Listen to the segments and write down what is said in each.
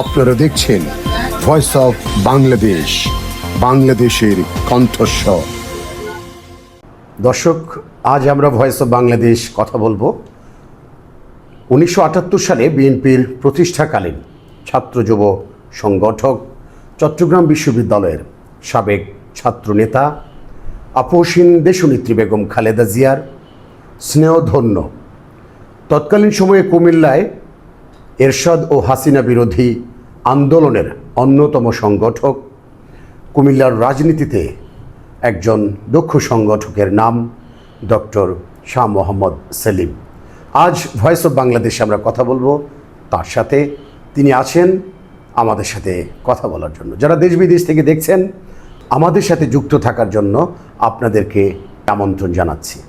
আপনারা দেখছেন voice of Bangladesh বাংলাদেশের কণ্ঠস্বর। দর্শক, আজ আমরা ভয়েস অফ বাংলাদেশ কথা বলব। উনিশশো আটাত্তর সালে বিএনপির প্রতিষ্ঠাকালীন ছাত্র যুব সংগঠক, চট্টগ্রাম বিশ্ববিদ্যালয়ের সাবেক ছাত্রনেতা আপসীন দেশনেত্রী বেগম খালেদা জিয়ার স্নেহধন্য। তৎকালীন সময়ে কুমিল্লায় এরশাদ ও হাসিনা বিরোধী আন্দোলনের অন্যতম সংগঠক। কুমিল্লার রাজনীতিতে একজন দক্ষ সংগঠকের নাম ডক্টর শাহ মোহাম্মদ সেলিম। আজ ভয়েস অফ বাংলাদেশে আমরা কথা বলব। তার সাথে তিনি আছেন আমাদের সাথে কথা বলার জন্য। যারা দেশ বিদেশ থেকে দেখছেন, আমাদের সাথে যুক্ত থাকার জন্য আপনাদেরকে আমন্ত্রণ জানাচ্ছি।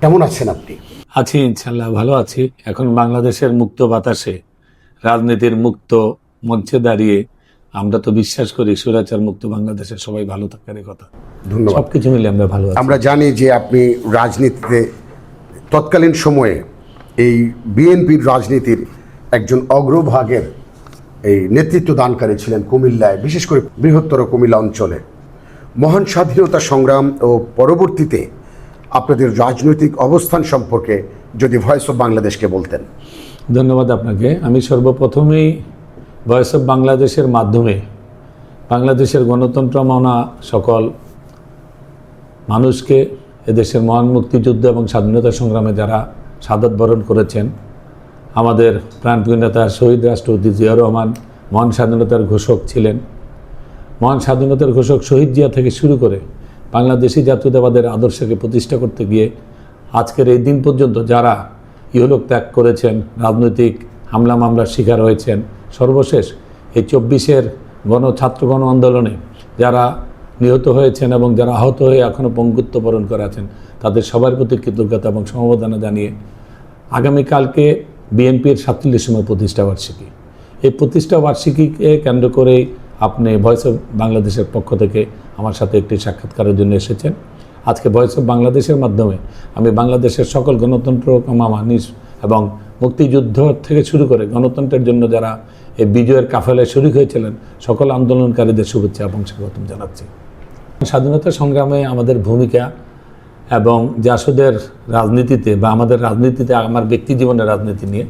কেমন আছেন আপনি? আছি, ইনশাল্লাহ, ভালো আছি। এখন বাংলাদেশের মুক্ত বাতাসে রাজনীতির মুক্ত মঞ্চে দাঁড়িয়ে আমরা তো বিশ্বাস করি সুরাচার মুক্ত বাংলাদেশের সবাই ভালো থাকারই কথা। ধন্যবাদ। সবকিছু মিলে আমরা ভালো আমরা জানি যে আপনি রাজনীতিতে তৎকালীন সময়ে এই বিএনপির রাজনীতির একজন অগ্রভাগের এই নেতৃত্ব দানকারী ছিলেন কুমিল্লায় বিশেষ করে বৃহত্তর কুমিল্লা অঞ্চলে। মহান স্বাধীনতা সংগ্রাম ও পরবর্তীতে আপনাদের রাজনৈতিক অবস্থান সম্পর্কে যদি ভয়েস অফ বাংলাদেশকে বলতেন। ধন্যবাদ আপনাকে। আমি সর্বপ্রথমেই ভয়েস অফ বাংলাদেশের মাধ্যমে বাংলাদেশের গণতন্ত্র মানা সকল মানুষকে এদেশের মহান মুক্তিযুদ্ধ এবং স্বাধীনতা সংগ্রামে যারা সাদত বরণ করেছেন, আমাদের প্রাণপ্রিয় নেতা শহীদ রাষ্ট্রপতি জিয়াউর রহমান মহান স্বাধীনতার ঘোষক ছিলেন। মহান স্বাধীনতার ঘোষক শহীদ জিয়া থেকে শুরু করে বাংলাদেশি জাতীয়তাবাদের আদর্শকে প্রতিষ্ঠা করতে গিয়ে আজকের এই দিন পর্যন্ত যারা ইহলোক ত্যাগ করেছেন, রাজনৈতিক হামলা মামলার শিকার হয়েছেন। সর্বশেষ এই চব্বিশের গণ, ছাত্র গণ আন্দোলনে যারা নিহত হয়েছেন এবং যারা আহত হয়ে এখনও পঙ্গুত্ব বরণ করে আছেন, তাদের সবার প্রতি কৃতজ্ঞতা এবং সমবেদনা জানিয়ে আগামীকালকে বিএনপির সাতচল্লিশতম প্রতিষ্ঠা বার্ষিকী। এই প্রতিষ্ঠা বার্ষিকীকে কেন্দ্র করেই আপনি ভয়েস অফ বাংলাদেশের পক্ষ থেকে আমার সাথে একটি সাক্ষাৎকারের জন্য এসেছেন। আজকে ভয়েস অফ বাংলাদেশের মাধ্যমে আমি বাংলাদেশের সকল গণতন্ত্র মানুষ এবং মুক্তিযুদ্ধ থেকে শুরু করে গণতন্ত্রের জন্য যারা এই বিজয়ের কাফেলায় শরিক হয়েছিলেন, সকল আন্দোলনকারীদের শুভেচ্ছা এবং স্বাগতম জানাচ্ছি। স্বাধীনতা সংগ্রামে আমাদের ভূমিকা এবং জাসদের রাজনীতিতে বা আমাদের রাজনীতিতে, আমার ব্যক্তি জীবনের রাজনীতি নিয়ে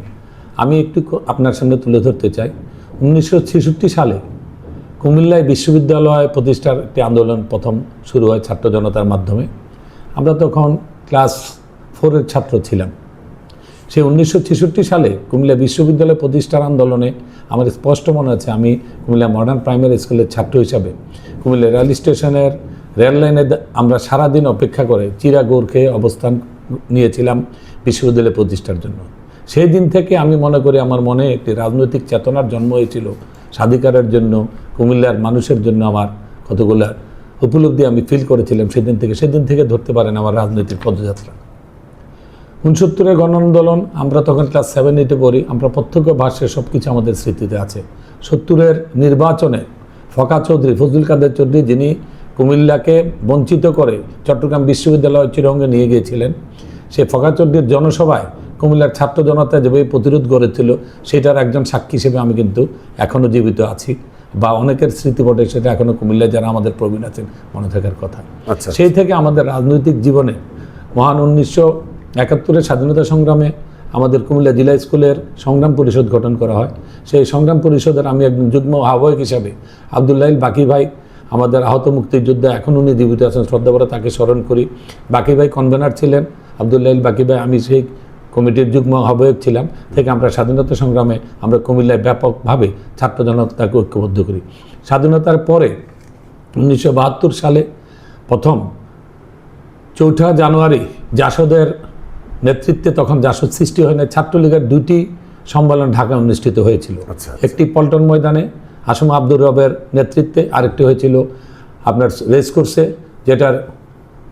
আমি একটু আপনার সামনে তুলে ধরতে চাই। উনিশশো ছেষট্টি সালে কুমিল্লায় বিশ্ববিদ্যালয় প্রতিষ্ঠার একটি আন্দোলন প্রথম শুরু হয় ছাত্র জনতার মাধ্যমে। আমরা তখন ক্লাস ফোরের ছাত্র ছিলাম। সেই উনিশশো ছেষট্টি সালে কুমিল্লা বিশ্ববিদ্যালয় প্রতিষ্ঠার আন্দোলনে আমার স্পষ্ট মনে আছে, আমি কুমিল্লা মডার্ন প্রাইমারি স্কুলের ছাত্র হিসাবে কুমিল্লা রেল স্টেশনের রেল লাইনে আমরা সারাদিন অপেক্ষা করে চিরা গোর খেয়ে অবস্থান নিয়েছিলাম বিশ্ববিদ্যালয় প্রতিষ্ঠার জন্য। সেই দিন থেকে আমি মনে করি, আমার মনে একটি রাজনৈতিক চেতনার জন্ম হয়েছিল স্বাধিকারের জন্য, কুমিল্লার মানুষের জন্য আমার কতগুলো উপলব্ধি আমি ফিল করেছিলাম সেদিন থেকে। সেদিন থেকে ধরতে পারেন আমার রাজনৈতিক পদযাত্রা। উনসত্তরের গণ আন্দোলন আমরা তখন ক্লাস সেভেন এইটে পড়ি, আমরা প্রত্যক্ষ ভাষ্যে সব কিছু আমাদের স্মৃতিতে আছে। সত্তরের নির্বাচনে ফকা চৌধুরী, ফজলুল কাদের চৌধুরী, যিনি কুমিল্লাকে বঞ্চিত করে চট্টগ্রাম বিশ্ববিদ্যালয় চিরঙ্গে নিয়ে গিয়েছিলেন সেই ফকা চৌধুরীর জনসভায় কুমিল্লার ছাত্র জনতা যেভাবে প্রতিরোধ গড়েছিল সেটার একজন সাক্ষী হিসেবে আমি কিন্তু এখনও জীবিত আছি বা অনেকের স্মৃতিপটে সেটা এখনও কুমিল্লায় যারা আমাদের প্রবীণ আছেন মনে থাকার কথা। আচ্ছা। সেই থেকে আমাদের রাজনৈতিক জীবনে মহান উনিশশো একাত্তরের স্বাধীনতা সংগ্রামে আমাদের কুমিল্লা জেলা স্কুলের সংগ্রাম পরিষদ গঠন করা হয়। সেই সংগ্রাম পরিষদের আমি একজন যুগ্ম আহ্বায়ক হিসাবে আবদুল্লাহ বাকি ভাই আমাদের আহত মুক্তিযোদ্ধা এখন উনি জীবিত আছেন। শ্রদ্ধা করে তাকে স্মরণ করি। বাকি ভাই কনভেনার ছিলেন। আবদুল্লাহ বাকি ভাই আমি সেই কমিটির যুগ্ম আহ্বায়ক ছিলাম থেকে আমরা স্বাধীনতা সংগ্রামে আমরা কুমিল্লায় ব্যাপকভাবে ছাত্র জনতাকে ঐক্যবদ্ধ করি। স্বাধীনতার পরে উনিশশো বাহাত্তর সালে প্রথম চৌঠা জানুয়ারি জাসদের নেতৃত্বে তখন জাসদ সৃষ্টি হয় না ছাত্রলীগের দুটি সম্মেলন ঢাকায় অনুষ্ঠিত হয়েছিল। আচ্ছা, একটি পল্টন ময়দানে আসম আব্দুর রবের নেতৃত্বে আরেকটি হয়েছিল আপনার রেস কোর্সে যেটার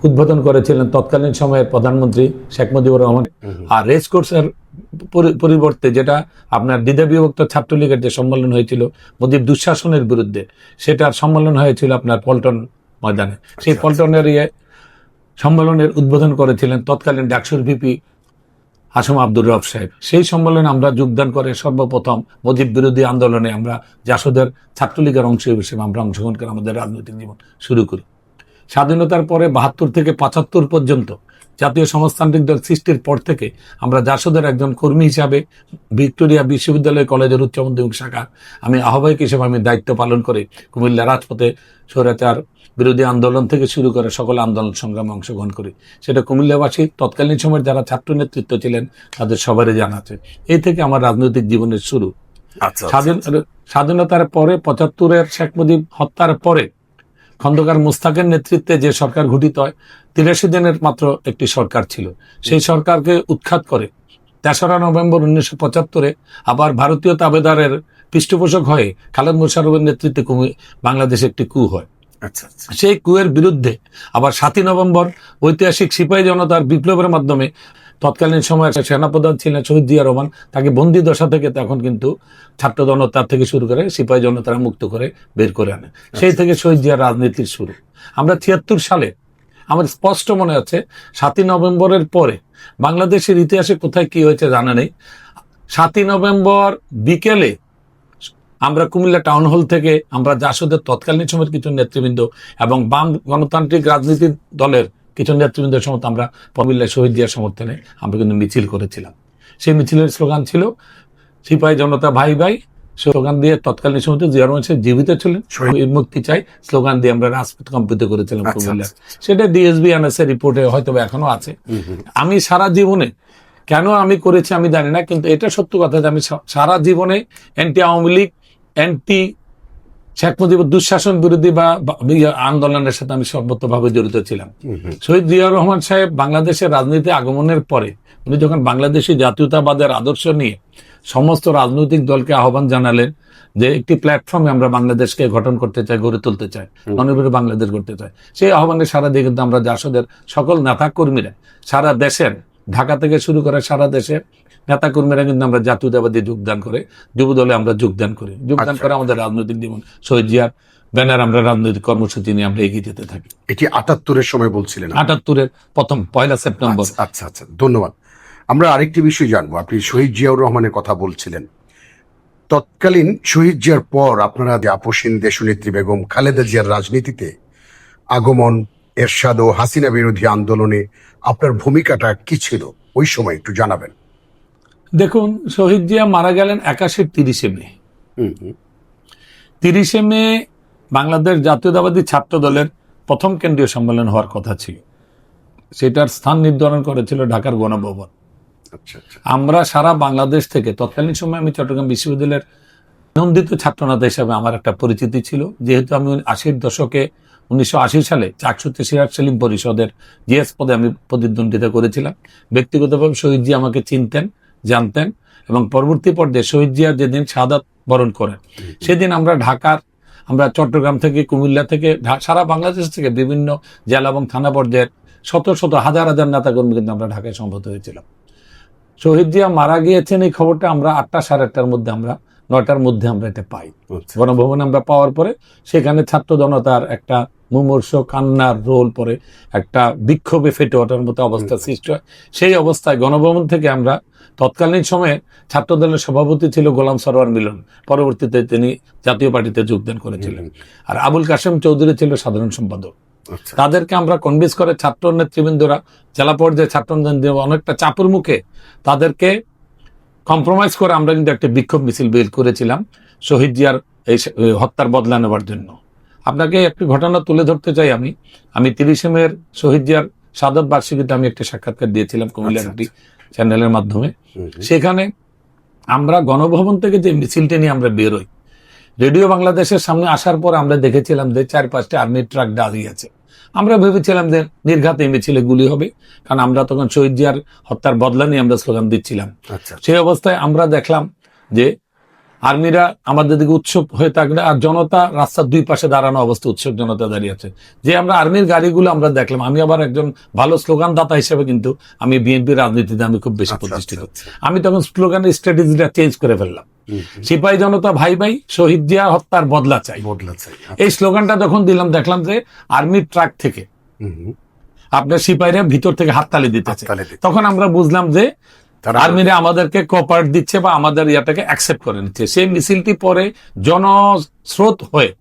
উদ্বোধন করেছিলেন তৎকালীন সময়ের প্রধানমন্ত্রী শেখ মুজিবুর রহমান। আর রেস কোর্সের পরিবর্তে যেটা আপনার দ্বিধা বিভক্ত ছাত্রলীগের যে সম্মেলন হয়েছিল মোদীর দুঃশাসনের বিরুদ্ধে সেটার সম্মেলন হয়েছিল আপনার পল্টন ময়দানে। সেই পল্টনের ইয়ে সম্মেলনের উদ্বোধন করেছিলেন তৎকালীন ডাকসুর ভিপি আসম আব্দুর রব সাহেব। সেই সম্মেলনে আমরা যোগদান করে সর্বপ্রথম মুজিব বিরোধী আন্দোলনে আমরা জাসদের ছাত্রলীগের অংশ হিসেবে আমরা অংশগ্রহণ করে আমাদের রাজনৈতিক জীবন শুরু করি। স্বাধীনতার পরে বাহাত্তর থেকে পঁচাত্তর পর্যন্ত জাতীয় সমাজতান্ত্রিক দল সৃষ্টির পর থেকে আমরা জাসদের একজন কর্মী হিসাবে ভিক্টোরিয়া বিশ্ববিদ্যালয় কলেজের উচ্চ মাধ্যমিক শাখা আমি আহ্বায়ক হিসেবে আমি দায়িত্ব পালন করে। কুমিল্লা রাজপথে স্বৈরাচার বিরোধী আন্দোলন থেকে শুরু করে সকল আন্দোলন সংগ্রামে অংশগ্রহণ করি। সেটা কুমিল্লাবাসী তৎকালীন সময়ের যারা ছাত্র নেতৃত্ব ছিলেন তাদের সবারই জানা আছে। এই থেকে আমার রাজনৈতিক জীবনের শুরু। আচ্ছা স্বাধীন স্বাধীনতার পরে পঁচাত্তরের শেখ মুজিব হত্যার পরে খন্দকার মুস্তাকের নেতৃত্বে যে সরকার গঠিত হয় তিরাশি দিনের মাত্র একটি সরকার ছিল। সেই সরকারকে উৎখাত করে তেসরা নভেম্বর উনিশশো পঁচাত্তরে আবার ভারতীয় তাবেদারের পৃষ্ঠপোষক হয়ে খালেদ মোশারফের নেতৃত্বে কুমি- বাংলাদেশে একটি কু হয়। আচ্ছা আচ্ছা। সেই কুয়ের বিরুদ্ধে আবার সাতই নভেম্বর ঐতিহাসিক সিপাহী জনতার বিপ্লবের মাধ্যমে তৎকালীন সময়ের সেনাপ্রধান ছিলেন শহীদ জিয়া রহমান তাকে বন্দি দশা থেকে তখন কিন্তু ছাত্র জনতার থেকে শুরু করে সিপাহী জনতারা মুক্ত করে বের করে আনে। সেই থেকে শহীদ জিয়ার রাজনীতির শুরু। আমরা ছিয়াত্তর সালে আমার স্পষ্ট মনে আছে সাতই নভেম্বরের পরে বাংলাদেশের ইতিহাসে কোথায় কি হয়েছে জানা নেই। সাতই নভেম্বর বিকেলে আমরা কুমিল্লা টাউন হল থেকে আমরা জাসদের তৎকালীন সময়ের কিছু নেতৃবৃন্দ এবং বাম গণতান্ত্রিক রাজনীতির দলের কিছু নেতৃবৃন্দের সমর্থ আমরা কুমিল্লা শহীদ জিয়ার সমর্থনে আমরা কিন্তু মিছিল করেছিলাম। সেই মিছিলের স্লোগান ছিল সিপাহী জনতা ভাই ভাই স্লোগান দিয়ে তৎকালীন সময় জিয়া রহমান সাহেব জীবিত ছিলেন। মুক্তি চাই স্লোগান দিয়ে আমরা রাজপথ কম্পিত করেছিলাম আচ্ছা, কুমিল্লার সেটা ডিএসবি এনএসএ রিপোর্টে হয়তো এখনও আছে। আমি সারা জীবনে কেন আমি করেছি আমি জানি না কিন্তু এটা সত্য কথা যে আমি সারা জীবনে অ্যান্টি আওয়ামী লীগ অ্যান্টি শেখ মুজিবুর দুঃশাসন বিরোধী বা আন্দোলনের সাথে আমি সর্বতভাবে জড়িত ছিলাম। শহীদ জিয়া রহমান সাহেব বাংলাদেশের রাজনীতি আগমনের পরে উনি যখন বাংলাদেশি জাতীয়তাবাদের আদর্শ নিয়ে সমস্ত রাজনৈতিক দলকে আহ্বান জানালেন যে একটি প্ল্যাটফর্মে আমরা বাংলাদেশকে গঠন করতে চাই গড়ে তুলতে চাই অনির্ভর বাংলাদেশ গড়তে চাই। সেই আহ্বানে সারা দিয়ে কিন্তু আমরা জাসদের সকল নেতা কর্মীরা সারা দেশের ঢাকা থেকে শুরু করে সারা দেশের নেতা কর্মীরা কিন্তু আমরা জাতীয়তাবাদী যোগদান করে যুব দলে আমরা যোগদান করি। যোগদান আচ্ছা। করে আমাদের রাজনৈতিক জীবন। শহীদ জিয়ার ব্যানার আমরা রাজনৈতিক কর্মসূচি নিয়ে আমরা এগিয়ে যেতে থাকি। এটি আটাত্তরের সময় বলছিলেন আটাত্তরের প্রথম পয়লা সেপ্টেম্বর। আচ্ছা, আচ্ছা আচ্ছা ধন্যবাদ। আমরা আরেকটি বিষয় জানব। আপনি শহীদ জিয়াউর রহমানের কথা বলছিলেন। তৎকালীন শহীদ জিয়ার পর আপনারা যে আপসীন দেশনেত্রী বেগম খালেদা জিয়ার রাজনীতিতে আগমন এরশাদ ও হাসিনা বিরোধী আন্দোলনে আপনার ভূমিকাটা কি ছিল? ওই সময় একটু জানাবেন। দেখুন শহীদ জিয়া মারা গেলেন একাশের তিরিশে মে। তিরিশে মে বাংলাদেশ জাতীয়তাবাদী ছাত্র দলের প্রথম কেন্দ্রীয় সম্মেলন হওয়ার কথা ছিল। সেটার স্থান নির্ধারণ করেছিল ঢাকার গণভবন। আচ্ছা আচ্ছা। আমরা সারা বাংলাদেশ থেকে তৎকালীন সময় আমি চট্টগ্রাম বিশ্ববিদ্যালয়ের নন্দিত ছাত্রনেতা হিসাবে আমার একটা পরিচিতি ছিল। যেহেতু আমি আশির দশকে উনিশশো আশি সালে চারশোতে সিরাজ সেলিম পরিষদের জিএস পদে আমি প্রতিদ্বন্দ্বিতা করেছিলাম। ব্যক্তিগতভাবে শহীদজি আমাকে চিনতেন। জানতেন এবং পরবর্তী পর্যায়ে শহীদ জিয়া যেদিন সাদাত বরণ করেন সেদিন আমরা ঢাকার আমরা চট্টগ্রাম থেকে কুমিল্লা থেকে সারা বাংলাদেশ থেকে বিভিন্ন জেলা এবং থানা পর্যায়ের শত শত হাজার হাজার নেতাকর্মী কিন্তু আমরা ঢাকায় সম্ভত হয়েছিলাম। শহীদ জিয়া মারা গিয়েছেন এই খবরটা আমরা আটটা সাড়ে আটটার মধ্যে আমরা নয়টার মধ্যে আমরা এটা পাই। আচ্ছা। গণভবনে আমরা পাওয়ার পরে সেখানে ছাত্র জনতার একটা মুমূর্ষ কান্নার রোল পরে একটা বিক্ষোভে ফেটে ওঠার মতো অবস্থা সৃষ্টি হয়। সেই অবস্থায় গণভবন থেকে আমরা তৎকালীন সময়ে ছাত্র দলের সভাপতি ছিল গোলাম সরোয়ার মিলন। পরবর্তীতে তিনি জাতীয় পার্টিতে যোগদান করেছিলেন। আর আবুল কাশেম চৌধুরী ছিল সাধারণ সম্পাদক। আচ্ছা। তাদেরকে আমরা কনভিন্স করে ছাত্র নেতৃবৃন্দরা জেলা পর্যায়ে ছাত্র অনেকটা চাপুর মুখে তাদেরকে কম্প্রোমাইজ করে আমরা কিন্তু একটা বিক্ষোভ মিছিল বের করেছিলাম শহীদ জিয়ার এই হত্যার বদলা নেওয়ার জন্য। আপনাকে একটি ঘটনা তুলে ধরতে চাই আমি। আমি তিরিশে মেয়ের শহীদ জিয়ার সাদত বার্ষিকীতে আমি একটি সাক্ষাৎকার দিয়েছিলাম কুমিল্লার আচ্ছা, একটি চ্যানেলের মাধ্যমে। সেখানে আমরা গণভবন থেকে যে মিছিলটা নিয়ে আমরা বেরোই রেডিও বাংলাদেশের সামনে আসার পর আমরা দেখেছিলাম যে চার পাঁচটা আর্মি ট্রাক দাঁড়িয়ে আছে। আমরা ভেবেছিলাম যে নির্ঘাত এই মিছিলে গুলি হবে কারণ আমরা তখন শহীদ জিয়ার হত্যার বদলা নিয়ে আমরা স্লোগান দিচ্ছিলাম। আচ্ছা। সেই অবস্থায় আমরা দেখলাম যে আর্মিরা আমাদের দিকে উৎসব হয়ে থাকলে আর জনতা রাস্তার দুই পাশে দাঁড়ানো অবস্থা উৎসব জনতা দাঁড়িয়ে আছে। যে আমরা আর্মির গাড়িগুলো আমরা দেখলাম আমি আবার একজন ভালো স্লোগান দাতা হিসেবে কিন্তু আমি বিএনপি রাজনীতিতে আমি খুব বেশি আচ্ছা, প্রতিষ্ঠিত। আচ্ছা, আমি তখন স্লোগানের স্ট্র্যাটেজিটা চেঞ্জ করে ফেললাম। সিপাহী জনতা ভাই ভাই শহীদ জিয়া হত্যার বদলা চাই। বদলা চাই এই স্লোগানটা যখন দিলাম দেখলাম যে আর্মির ট্রাক থেকে। আপনার সিপাহীরা ভিতর থেকে হাততালি দিতে তখন আমরা বুঝলাম যে আর্মিরা আমাদেরকে কোপারেট দিচ্ছে বা আমাদের ইয়াটাকে অ্যাকসেপ্ট করে নিচ্ছে। সেই মিছিলটি পরে জনস্রোত হয়ে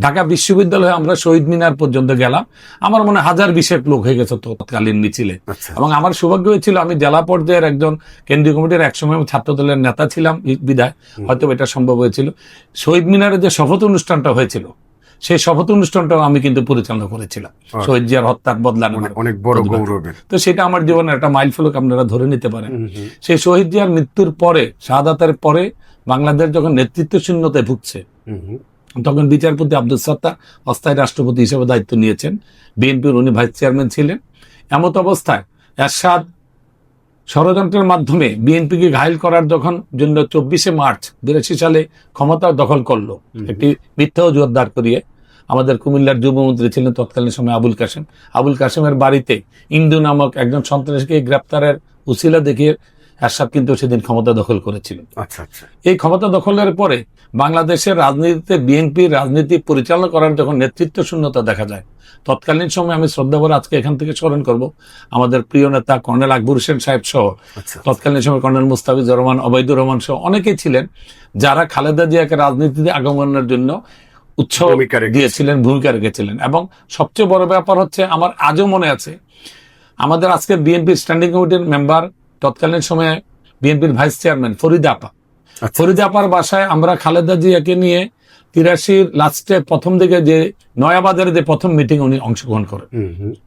ঢাকা বিশ্ববিদ্যালয়ে আমরা শহীদ মিনার পর্যন্ত গেলাম। আমার মনে হাজার বিশেক লোক হয়ে গেছে তৎকালীন মিছিলে। আচ্ছা। এবং আমার সৌভাগ্য হয়েছিল আমি জেলা পর্যায়ের একজন কেন্দ্রীয় কমিটির একসময় ছাত্র দলের নেতা ছিলাম বিদায় হয়তো এটা সম্ভব হয়েছিল। শহীদ মিনারে যে শপথ অনুষ্ঠানটা হয়েছিল সেই শপথ অনুষ্ঠানটাও আমি কিন্তু পরিচালনা করেছিলাম। শহীদ জিয়ার হত্যার বদলা অনেক- অনেক বড় গৌরবের। তো সেটা আমার জীবনের একটা মাইল ফলক আপনারা ধরে নিতে পারেন। সেই শহীদ জিয়ার মৃত্যুর পরে শাহাদাতের পরে বাংলাদেশ যখন নেতৃত্ব শূন্যতায় ভুগছে। তখন বিচারপতি আব্দুল সত্তার অস্থায়ী রাষ্ট্রপতি হিসেবে দায়িত্ব নিয়েছেন। বিএনপির উনি ভাইস চেয়ারম্যান ছিলেন। এমত অবস্থায় এরশাদ ষড়যন্ত্রের মাধ্যমে বিএনপিকে ঘায়ল করার যখন জন্য চব্বিশে মার্চ বিরাশি সালে ক্ষমতা দখল করল একটি মিথ্যাও জোরদার করিয়ে আমাদের কুমিল্লার যুবমন্ত্রী ছিলেন তৎকালীন সময় আবুল কাসেম আবুল কাসেমের বাড়িতে ইন্দু নামক একজন সন্ত্রাসীকে গ্রেপ্তারের উসিলা দেখিয়ে এরশাদ কিন্তু সেদিন ক্ষমতা দখল করেছিলেন আচ্ছা আচ্ছা। এই ক্ষমতা দখলের পরে বাংলাদেশের রাজনীতিতে বিএনপির রাজনীতি পরিচালনা করার যখন নেতৃত্ব শূন্যতা দেখা যায় তৎকালীন সময় আমি শ্রদ্ধা করে আজকে এখান থেকে স্মরণ করব। আমাদের প্রিয় নেতা কর্নেল আকবর হোসেন সাহেব সহ আচ্ছা। তৎকালীন সময় কর্নেল মুস্তাফিজুর রহমান অবৈদুর রহমান সহ অনেকেই ছিলেন যারা খালেদা জিয়াকে রাজনীতিতে আগমনের জন্য উৎসাহ। দিয়েছিলেন ভূমিকা রেখেছিলেন। এবং সবচেয়ে বড় ব্যাপার হচ্ছে আমার আজও মনে আছে আমাদের আজকে বিএনপি স্ট্যান্ডিং কমিটির মেম্বার তৎকালীন সময়ে বিএনপির ভাইস চেয়ারম্যান ফরিদা আপা আচ্ছা। ফরিদা আপার বাসায় আমরা খালেদা জিয়াকে নিয়ে তিরাশির লাস্টে প্রথম দিকে যে নয়াবাজারে যে প্রথম মিটিং উনি অংশগ্রহণ করেন।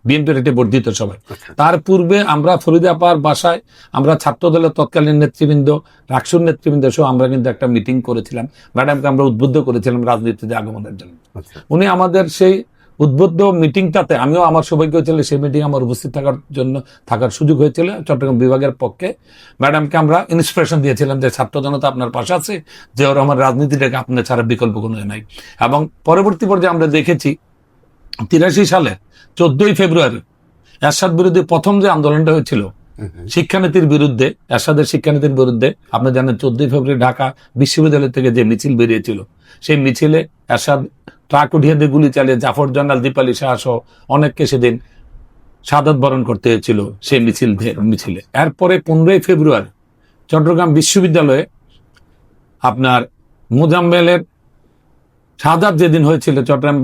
বিএনপির একটি বর্ধিত সভায় আচ্ছা। তার পূর্বে আমরা ফরিদা আপার বাসায় আমরা ছাত্র দলের তৎকালীন নেতৃবৃন্দ রাকসুর নেতৃবৃন্দ সহ আমরা কিন্তু একটা মিটিং করেছিলাম ম্যাডামকে আমরা উদ্বুদ্ধ করেছিলাম রাজনীতিতে আগমনের জন্য আচ্ছা উনি আমাদের সেই উদ্বুদ্ধ মিটিংটাতে আমিও আমার সৌভাগ্য হয়েছিল সেই মিটিং আমার উপস্থিত থাকার জন্য থাকার সুযোগ হয়েছিল চট্টগ্রাম বিভাগের পক্ষে ম্যাডামকে আমরা ইন্সপিরেশন দিয়েছিলাম যে, ছাত্র জনতা আপনার পাশে আছে যে ওর আমার রাজনীতিটাকে আপনার ছাড়া বিকল্প কোনো নাই এবং পরবর্তী পর্যায়ে আমরা দেখেছি, তিরাশি সালে চোদ্দই ফেব্রুয়ারি এরশাদ বিরোধী প্রথম যে আন্দোলনটা হয়েছিল। শিক্ষানীতির বিরুদ্ধে, এরশাদের শিক্ষানীতির বিরুদ্ধে, আপনি জানেন চোদ্দই ফেব্রুয়ারি ঢাকা বিশ্ববিদ্যালয় থেকে যে মিছিল বেরিয়েছিল, সেই মিছিলে এরশাদ ট্রাক উঠিয়ে দিয়ে গুলি চালিয়ে জাফর জনাল দীপালি শাহ সহ অনেককে সেদিন সাদত বরণ করতে হয়েছিল সে মিছিল মিছিলে। এরপরে পনেরোই ফেব্রুয়ারি চট্টগ্রাম বিশ্ববিদ্যালয়ে আপনার মুজাম্মেলের শাহাদাত যেদিন হয়েছিল চট্টগ্রাম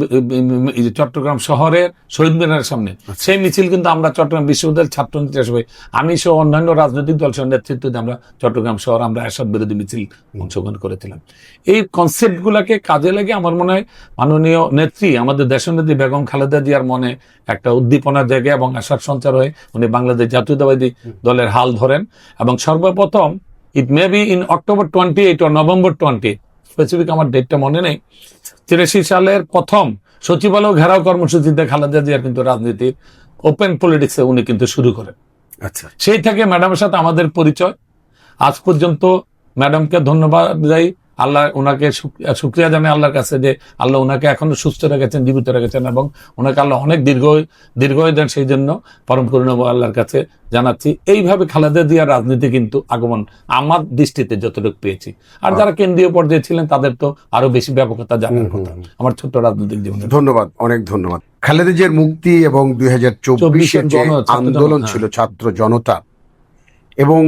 চট্টগ্রাম শহরের শহীদ মিনারের সামনে সেই মিছিল কিন্তু আমরা চট্টগ্রাম বিশ্ববিদ্যালয়ের ছাত্র হিসেবে আমি সহ অন্যান্য রাজনৈতিক দল সহ নেতৃত্বে আমরা চট্টগ্রাম শহর আমরা এরশাদ বিরোধী মিছিল অংশগ্রহণ করেছিলাম। এই কনসেপ্ট গুলাকে কাজে লাগে আমার মনে হয় মাননীয় নেত্রী আমাদের দেশনেত্রী বেগম খালেদা জিয়ার মনে একটা উদ্দীপনার জায়গা এবং আশার সঞ্চার হয়ে উনি বাংলাদেশ জাতীয়তাবাদী দলের হাল ধরেন। এবং সর্বপ্রথম it may be in October twenty eight O November twenty specific আমার ডেটটা মনে নেই। তিরাশি সালের প্রথম সচিবালয় ঘেরাও কর্মসূচিতে খালেদা জিয়ার কিন্তু রাজনীতির ওপেন পলিটিক্সে উনি কিন্তু শুরু করেন। আচ্ছা। সেই থেকে ম্যাডামের সাথে আমাদের পরিচয়। আজ পর্যন্ত ম্যাডামকে ধন্যবাদ যাই আল্লাহ ওনাকে শুক্রিয়া জানাই আল্লাহর কাছে যে আল্লাহ ওনাকে এখনও সুস্থ রেখেছেন জীবিত রেখেছেন এবং ওনাকে আল্লাহ অনেক দীর্ঘ দীর্ঘ দেন সেই জন্য পরম করুণা আল্লাহর কাছে জানাচ্ছি। এইভাবে খালেদা জিয়ার রাজনীতি কিন্তু আগমন আমার দৃষ্টিতে যতটুকু পেয়েছি। আর যারা কেন্দ্রীয় পর্যায়ে ছিলেন তাদের তো আরও বেশি ব্যাপকতা জানার কথা। আমার ছোট্ট রাজনৈতিক জীবনে ধন্যবাদ অনেক ধন্যবাদ। খালেদা জিয়ার মুক্তি এবং দুই হাজার চব্বিশের যে আন্দোলন ছিল ছাত্র জনতা এবং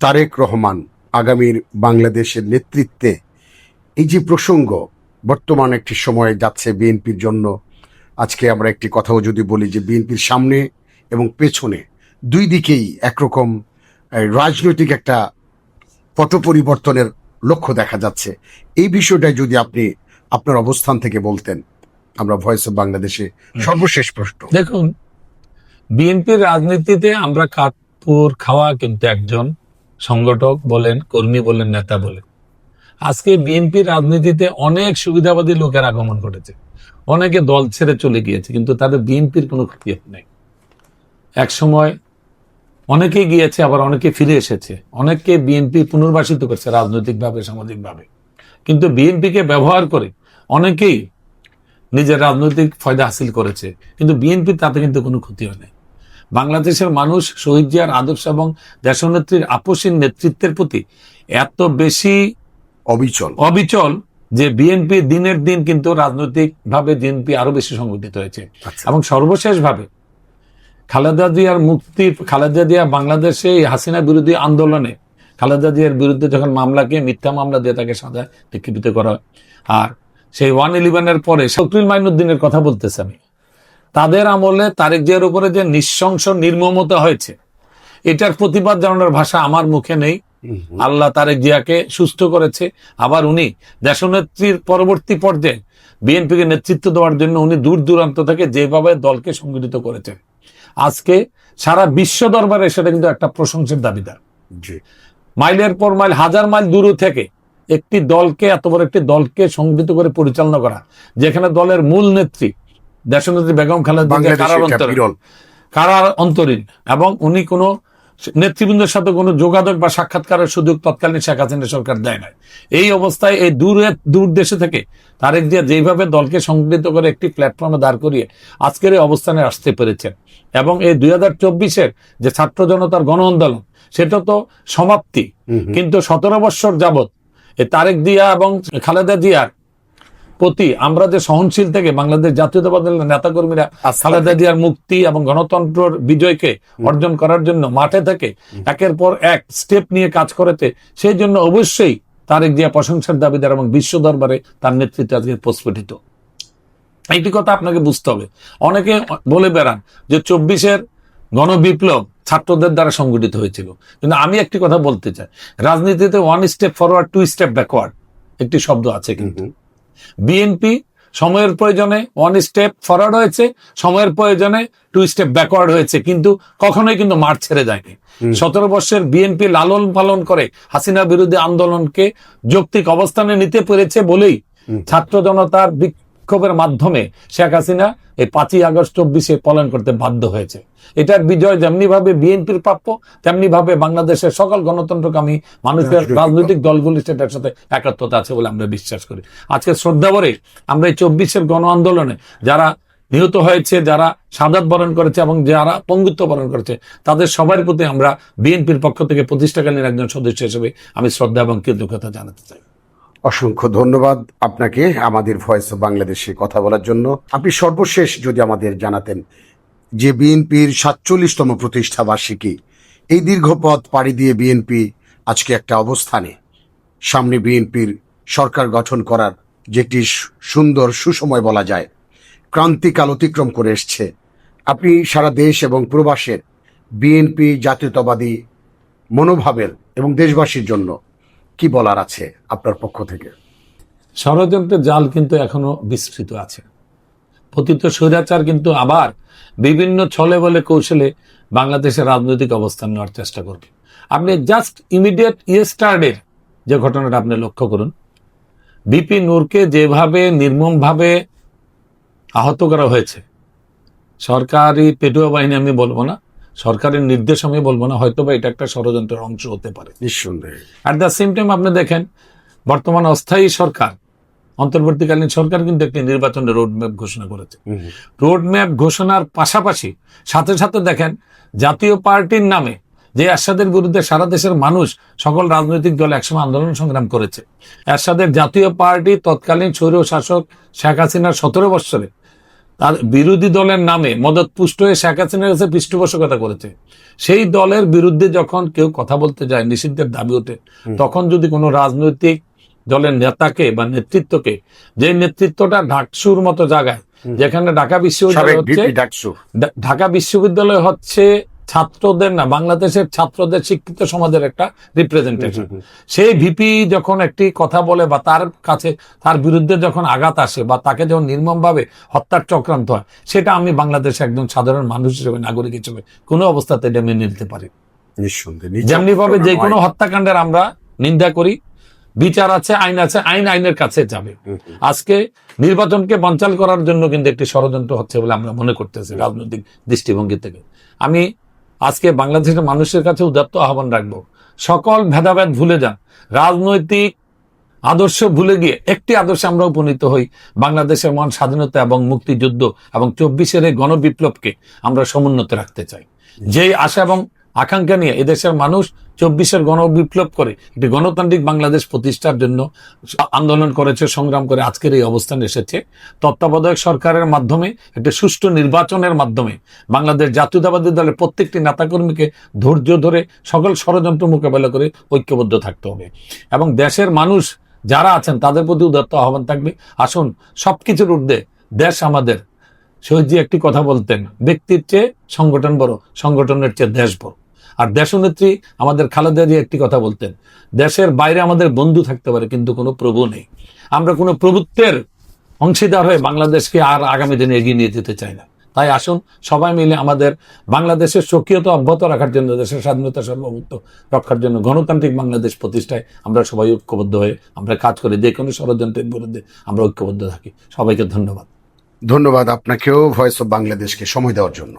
তারেক রহমান আগামীর বাংলাদেশের নেতৃত্বে এই যে প্রসঙ্গ বর্তমান একটি সময়ে যাচ্ছে বিএনপির জন্য। আজকে আমরা একটি কথাও যদি বলি যে বিএনপির সামনে এবং পেছনে দুই দিকেই একরকম রাজনৈতিক একটা পট পরিবর্তনের লক্ষ্য দেখা যাচ্ছে। এই বিষয়টা যদি আপনি আপনার অবস্থান থেকে বলতেন আমরা ভয়েস অফ বাংলাদেশে সর্বশেষ প্রশ্ন। দেখুন বিএনপির রাজনীতিতে আমরা কাঠপুর খাওয়া কিন্তু একজন। সংগঠক বলেন, কর্মী বলেন, নেতা বলেন। আজকে বিএনপির রাজনীতিতে অনেক সুবিধাবাদী লোকের আগমন ঘটেছে। অনেকে দল ছেড়ে চলে গিয়েছে, কিন্তু তাদের বিএনপির কোনো ক্ষতি নেই। এক সময় অনেকেই গিয়েছে, আবার অনেকে ফিরে এসেছে। অনেককে বিএনপি পুনর্বাসিত করছে, রাজনৈতিকভাবে, সামাজিকভাবে। কিন্তু বিএনপিকে ব্যবহার করে অনেকেই নিজের রাজনৈতিক ফায়দা হাসিল করেছে। কিন্তু বিএনপির তাতে কিন্তু কোনো ক্ষতি হয় নাই। বাংলাদেশের মানুষ শহীদ জিয়ার আদর্শ এবং দেশনেত্রীর আপসীন নেতৃত্বের প্রতি এত বেশি অবিচল। অবিচল যে বিএনপি দিনের দিন কিন্তু রাজনৈতিক ভাবে বিএনপি আরও বেশি সংগঠিত হয়েছে। আচ্ছা। এবং সর্বশেষ ভাবে খালেদা জিয়ার মুক্তি খালেদা জিয়া বাংলাদেশে এই হাসিনা বিরোধী আন্দোলনে খালেদা জিয়ার বিরুদ্ধে যখন মামলাকে মিথ্যা মামলা দিয়ে তাকে সাজা নিক্ষেপিত করা হয়। আর সেই ওয়ান ইলেভেনের পরে শকরুল মাইনুদ্দিনের কথা বলতেছে আমি। তাদের আমলে তারেক জিয়ার উপরে যে নিঃশংস নির্মমতা হয়েছে এটার প্রতিবাদ জানানোর ভাষা আমার মুখে নেই। আল্লাহ তারেক জিয়াকে সুস্থ করেছে। আবার উনি দেশনেত্রীর পরবর্তী পর্যায়ে বিএনপিকে নেতৃত্ব দেওয়ার জন্য উনি দূর দূরান্ত থেকে যেভাবে দলকে সংগঠিত করেছেন। আজকে সারা বিশ্ব দরবারে সেটা কিন্তু একটা প্রশংসের দাবিদার। মাইলের পর মাইল হাজার মাইল দূর থেকে একটি দলকে এত বড় একটি দলকে সংগঠিত করে পরিচালনা করা যেখানে দলের মূল নেত্রী দেশনেত্রী বেগম খালেদা কারার কারার অন্তরীণ এবং উনি কোনো নেতৃবৃন্দের সাথে কোনো যোগাযোগ বা সাক্ষাৎকারের সুযোগ তৎকালীন শেখ হাসিনা সরকার দেয় না এই অবস্থায় এই দূরে দূর দেশে থেকে তারেক জিয়া যেভাবে দলকে সংগঠিত করে একটি প্ল্যাটফর্মে দাঁড় করিয়ে আজকের এই অবস্থানে আসতে পেরেছেন। এবং এই দুই হাজার চব্বিশের যে ছাত্র জনতার গণ আন্দোলন সেটা তো সমাপ্তি। কিন্তু সতেরো বৎসর যাবৎ এই তারেক জিয়া এবং খালেদা জিয়ার প্রতি আমরা যে সহনশীল থেকে বাংলাদেশ জাতীয়তাবাদী নেতাকর্মীরা খালেদা জিয়ার মুক্তি এবং গণতন্ত্রের বিজয়কে অর্জন করার জন্য মাঠে থেকে একের পর এক স্টেপ নিয়ে কাজ করেছে সেই জন্য অবশ্যই তারেক জিয়া প্রশংসার দাবিদার এবং বিশ্ব দরবারে তার নেতৃত্বে আজকে প্রস্ফুটিত। একটি কথা আপনাকে বুঝতে হবে। অনেকে বলে বেড়ান যে চব্বিশের গণবিপ্লব ছাত্রদের দ্বারা সংগঠিত হয়েছিল। কিন্তু আমি একটি কথা বলতে চাই। রাজনীতিতে one step forward two step backward একটি শব্দ আছে কিন্তু। বিএনপি সময়ের প্রয়োজনে ওয়ান স্টেপ ফরওয়ার্ড হয়েছে সময়ের প্রয়োজনে টু স্টেপ ব্যাকওয়ার্ড হয়েছে কিন্তু কখনোই কিন্তু মাঠ ছেড়ে যায়নি। সতেরো বর্ষের বিএনপি লালন পালন করে হাসিনা বিরোধী আন্দোলনকে যৌক্তিক অবস্থানে নিতে পেরেছে বলেই ছাত্র জনতার বিক্ষোভের মাধ্যমে শেখ হাসিনা এই পাঁচই আগস্ট চব্বিশে পলায়ন করতে বাধ্য হয়েছে। এটার বিজয় যেমনি ভাবে বিএনপির প্রাপ্য তেমনি ভাবে বাংলাদেশের সকল গণতন্ত্রকামী মানুষের রাজনৈতিক দলগুলি সেটার সাথে একাত্মতা আছে বলে আমরা বিশ্বাস করি। আজকে শ্রদ্ধাভরে আমরা এই চব্বিশের গণ আন্দোলনে যারা নিহত হয়েছে যারা সাদাত বরণ করেছে এবং যারা পঙ্গুত্ব বরণ করেছে তাদের সবার প্রতি আমরা বিএনপির পক্ষ থেকে প্রতিষ্ঠাকালীন একজন সদস্য হিসেবে আমি শ্রদ্ধা এবং কৃতজ্ঞতা জানাতে চাই। অসংখ্য ধন্যবাদ আপনাকে আমাদের ভয়েস অফ বাংলাদেশে কথা বলার জন্য। আপনি সর্বশেষ যদি আমাদের জানাতেন যে বিএনপির সাতচল্লিশতম প্রতিষ্ঠা বার্ষিকী, এই দীর্ঘ পথ পাড়ি দিয়ে বিএনপি আজকে একটা অবস্থানে, সামনে বিএনপির সরকার গঠন করার যেটি সুন্দর সুসময় বলা যায়, ক্রান্তিকাল অতিক্রম করে এসছে। আপনি সারা দেশ এবং প্রবাসের বিএনপি জাতীয়তাবাদী মনোভাবের এবং দেশবাসীর জন্য কি বলার আছে আপনার পক্ষ থেকে? ষড়যন্ত্রের জাল কিন্তু এখনও বিস্তৃত আছে। পতিত স্বৈরাচার কিন্তু আবার বিভিন্ন ছলে বলে কৌশলে বাংলাদেশের রাজনৈতিক অবস্থান নেওয়ার চেষ্টা করবে। আপনি জাস্ট ইমিডিয়েট ইয়েস্টারডের যে ঘটনাটা আপনি লক্ষ্য করুন, বিপি নূরকে যেভাবে নির্মমভাবে আহত করা হয়েছে, সরকারি পেটুয়া বাহিনী আমি বলব না সরকারের নির্দেশ আমি বলব না হয়তো বা এটা একটা ষড়যন্ত্রের অংশ হতে পারে। নিঃসন্দেহে। অ্যাট দ্য সেম টাইম আপনি দেখেন বর্তমান অস্থায়ী সরকার অন্তর্বর্তীকালীন সরকার কিন্তু একটি নির্বাচনের রোডম্যাপ ঘোষণা করেছে। রোডম্যাপ ঘোষণার পাশাপাশি সাথে সাথে দেখেন জাতীয় পার্টির নামে যে এরশাদের বিরুদ্ধে সারা দেশের মানুষ সকল রাজনৈতিক দল একসময় আন্দোলন সংগ্রাম করেছে। এরশাদের জাতীয় পার্টি তৎকালীন স্বৈর শাসক শেখ হাসিনার সতেরো বৎসরে তার বিরোধী দলের নামে মদত পুষ্ট হয়ে শেখ হাসিনার কাছে পৃষ্ঠপোষকতা করেছে। সেই দলের বিরুদ্ধে যখন কেউ কথা বলতে যায় নিষিদ্ধের দাবি ওঠে তখন যদি কোনো রাজনৈতিক দলের নেতাকে বা নেতৃত্বকে যে নেতৃত্বটা ঢাকসুর মতো জায়গায় যেখানে ঢাকা বিশ্ববিদ্যালয় হচ্ছে ঢাকা বিশ্ববিদ্যালয় হচ্ছে ছাত্রদের না বাংলাদেশের ছাত্রদের শিক্ষিত সমাজের একটা রিপ্রেজেন্টেশন সেই ভিপি যখন একটি কথা বলে বা তার কাছে তার বিরুদ্ধে যখন আঘাত আসে বা তাকে যখন নির্মমভাবে হত্যার চক্রান্ত হয় সেটা আমি বাংলাদেশে একজন সাধারণ মানুষ হিসেবে নাগরিক হিসেবে কোনো অবস্থাতে এটা মেনে নিতে পারি। যেমনি ভাবে যে কোনো হত্যাকাণ্ডের আমরা নিন্দা করি বিচার আছে আইন আছে আইন আইনের কাছে যাবে। আজকে নির্বাচনকে বঞ্চাল করার জন্য কিন্তু একটি ষড়যন্ত্র হচ্ছে বলে আমরা মনে করতেছি রাজনৈতিক দৃষ্টিভঙ্গি থেকে। আমি আজকে বাংলাদেশের মানুষের কাছে উদাত্ত আহ্বান রাখব। সকল ভেদাভেদ ভুলে যান। রাজনৈতিক আদর্শ ভুলে গিয়ে একটি আদর্শে আমরা উপনীত হই। বাংলাদেশের মহান স্বাধীনতা এবং মুক্তিযুদ্ধ এবং চব্বিশের এই গণবিপ্লবকে আমরা সমুন্নত রাখতে চাই। যেই আশা এবং আকাঙ্ক্ষা নিয়ে এদেশের মানুষ চব্বিশের গণ বিপ্লব করে। একটি গণতান্ত্রিক বাংলাদেশ প্রতিষ্ঠার জন্য আন্দোলন করেছে, সংগ্রাম করে, আজকের এই অবস্থান এসেছে। তত্ত্বাবধায়ক সরকারের মাধ্যমে, একটি সুষ্ঠু নির্বাচনের মাধ্যমে, বাংলাদেশ জাতীয়তাবাদী দলের প্রত্যেকটি নেতাকর্মীকে ধৈর্য ধরে সকল ষড়যন্ত্র মোকাবেলা করে ঐক্যবদ্ধ থাকতে হবে। এবং দেশের মানুষ যারা আছেন, তাদের প্রতি উদাত্ত আহ্বান থাকবে। আসুন, সবকিছুর ঊর্ধ্বে দেশ আমাদের। শহীদজি একটি কথা বলতেন, ব্যক্তির চেয়ে সংগঠন বড়, সংগঠনের চেয়ে দেশ বড়। আর দেশনেত্রী আমাদের খালেদা জিয়া একটি কথা বলতেন, দেশের বাইরে আমাদের বন্ধু থাকতে পারে, কিন্তু কোনো প্রভু নেই। আমরা কোনো প্রভুত্বের অংশীদার হয়ে বাংলাদেশকে আর আগামী দিনে এগিয়ে নিয়ে যেতে চাই না। তাই আসুন, সবাই মিলে আমাদের বাংলাদেশের স্বকীয়তা অব্যাহত রাখার জন্য, দেশের স্বাধীনতা সার্বভৌমত্ব রক্ষার জন্য গণতান্ত্রিক বাংলাদেশ প্রতিষ্ঠায় আমরা সবাই ঐক্যবদ্ধ হয়ে আমরা কাজ করি। যে কোনো ষড়যন্ত্রের বিরুদ্ধে আমরা ঐক্যবদ্ধ থাকি। সবাইকে ধন্যবাদ। ধন্যবাদ আপনাকেও ভয়েস অফ বাংলাদেশকে সময় দেওয়ার জন্য।